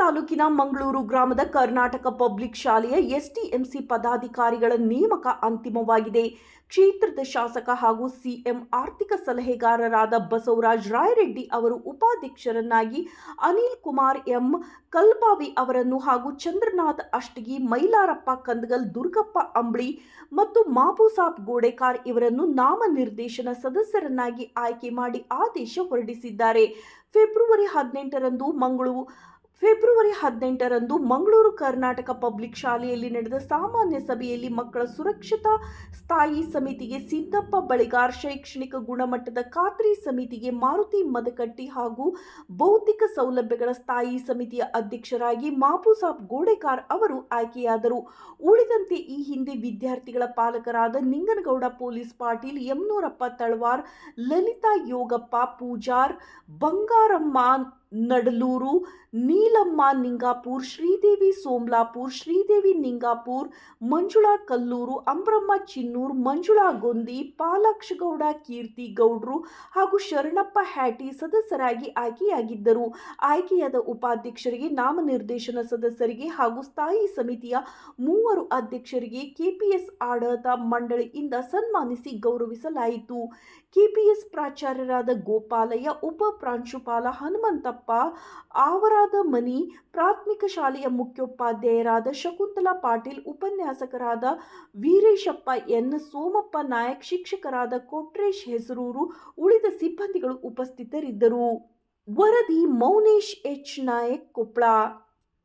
ತಾಲೂಕಿನ ಮಂಗಳೂರು ಗ್ರಾಮದ ಕರ್ನಾಟಕ ಪಬ್ಲಿಕ್ ಶಾಲೆಯ ಎಸ್ಟಿಎಂಸಿ ಪದಾಧಿಕಾರಿಗಳ ನೇಮಕ ಅಂತಿಮವಾಗಿದೆ. ಕ್ಷೇತ್ರದ ಶಾಸಕ ಹಾಗೂ ಸಿಎಂ ಆರ್ಥಿಕ ಸಲಹೆಗಾರರಾದ ಬಸವರಾಜ್ ರಾಯರೆಡ್ಡಿ ಅವರು ಉಪಾಧ್ಯಕ್ಷರನ್ನಾಗಿ ಅನಿಲ್ ಕುಮಾರ್ ಎಂ ಕಲ್ಬಾವಿ ಅವರನ್ನು ಹಾಗೂ ಚಂದ್ರನಾಥ್ ಅಷ್ಟಗಿ, ಮೈಲಾರಪ್ಪ ಕಂದಗಲ್, ದುರ್ಗಪ್ಪ ಅಂಬ್ಳಿ ಮತ್ತು ಮಾಪುಸಾಬ್ ಗೋಡೆಕಾರ್ ಇವರನ್ನು ನಾಮನಿರ್ದೇಶನ ಸದಸ್ಯರನ್ನಾಗಿ ಆಯ್ಕೆ ಮಾಡಿ ಆದೇಶ ಹೊರಡಿಸಿದ್ದಾರೆ. ಫೆಬ್ರವರಿ ಹದಿನೆಂಟರಂದು ಮಂಗಳೂರು ಫೆಬ್ರವರಿ ಹದಿನೆಂಟರಂದು ಮಂಗಳೂರು ಕರ್ನಾಟಕ ಪಬ್ಲಿಕ್ ಶಾಲೆಯಲ್ಲಿ ನಡೆದ ಸಾಮಾನ್ಯ ಸಭೆಯಲ್ಲಿ ಮಕ್ಕಳ ಸುರಕ್ಷತಾ ಸ್ಥಾಯಿ ಸಮಿತಿಗೆ ಸಿದ್ದಪ್ಪ ಬಳಿಗಾರ್ ಶೈಕ್ಷಣಿಕ ಗುಣಮಟ್ಟದ ಖಾತ್ರಿ ಸಮಿತಿಗೆ ಮಾರುತಿ ಮದಕಟ್ಟಿ ಹಾಗೂ ಭೌತಿಕ ಸೌಲಭ್ಯಗಳ ಸ್ಥಾಯಿ ಸಮಿತಿಯ ಅಧ್ಯಕ್ಷರಾಗಿ ಮಾಪುಸಾಬ್ ಗೋಡೆಕಾರ್ ಅವರು ಆಯ್ಕೆಯಾದರು. ಉಳಿದಂತೆ ಈ ಹಿಂದೆ ವಿದ್ಯಾರ್ಥಿಗಳ ಪಾಲಕರಾದ ನಿಂಗನಗೌಡ ಪೊಲೀಸ್ ಪಾಟೀಲ್ ಯಮನೂರಪ್ಪ ತಳವಾರ್, ಲಲಿತಾ ಯೋಗಪ್ಪ, ಪೂಜಾರ್, ಬಂಗಾರಮ್ಮ, ನಡಲೂರು ನೀಲಮ್ಮ ನಿಂಗಾಪುರ್, ಶ್ರೀದೇವಿ ಸೋಮ್ಲಾಪುರ್, ಶ್ರೀದೇವಿ ನಿಂಗಾಪುರ್, ಮಂಜುಳಾ ಕಲ್ಲೂರು, ಅಂಬ್ರಮ್ಮ ಚಿನ್ನೂರ್, ಮಂಜುಳಾ ಗೊಂದಿ, ಪಾಲಾಕ್ಷಗೌಡ, ಕೀರ್ತಿ ಗೌಡ್ರು ಹಾಗೂ ಶರಣಪ್ಪ ಹ್ಯಾಟಿ ಸದಸ್ಯರಾಗಿ ಆಯ್ಕೆಯಾಗಿದ್ದರು. ಆಯ್ಕೆಯಾದ ಉಪಾಧ್ಯಕ್ಷರಿಗೆ ನಾಮನಿರ್ದೇಶನ ಸದಸ್ಯರಿಗೆ ಹಾಗೂ ಸ್ಥಾಯಿ ಸಮಿತಿಯ ಮೂವರು ಅಧ್ಯಕ್ಷರಿಗೆ ಕೆಪಿಎಸ್ ಆಡಳಿತ ಮಂಡಳಿಯಿಂದ ಸನ್ಮಾನಿಸಿ ಗೌರವಿಸಲಾಯಿತು. ಕೆಪಿಎಸ್ ಪ್ರಾಚಾರ್ಯರಾದ ಗೋಪಾಲಯ್ಯ, ಉಪ ಪ್ರಾಂಶುಪಾಲ ಹನುಮಂತಪ್ಪ, ಆವರಾದ ಮನಿ, ಪ್ರಾಥಮಿಕ ಶಾಲೆಯ ಮುಖ್ಯೋಪಾಧ್ಯಾಯರಾದ ಶಕುಂತಲಾ ಪಾಟೀಲ್, ಉಪನ್ಯಾಸಕರಾದ ವೀರೇಶಪ್ಪ ಎನ್. ಸೋಮಪ್ಪ, ನಾಯಕ್ ಶಿಕ್ಷಕರಾದ ಕೊಟ್ರೇಶ್ ಹೆಸರೂರು ಉಳಿದ ಸಿಬ್ಬಂದಿಗಳು ಉಪಸ್ಥಿತರಿದ್ದರು. ವರದಿ ಮೌನೇಶ್ ಎಚ್. ನಾಯಕ್ ಕೊಪ್ಪಳ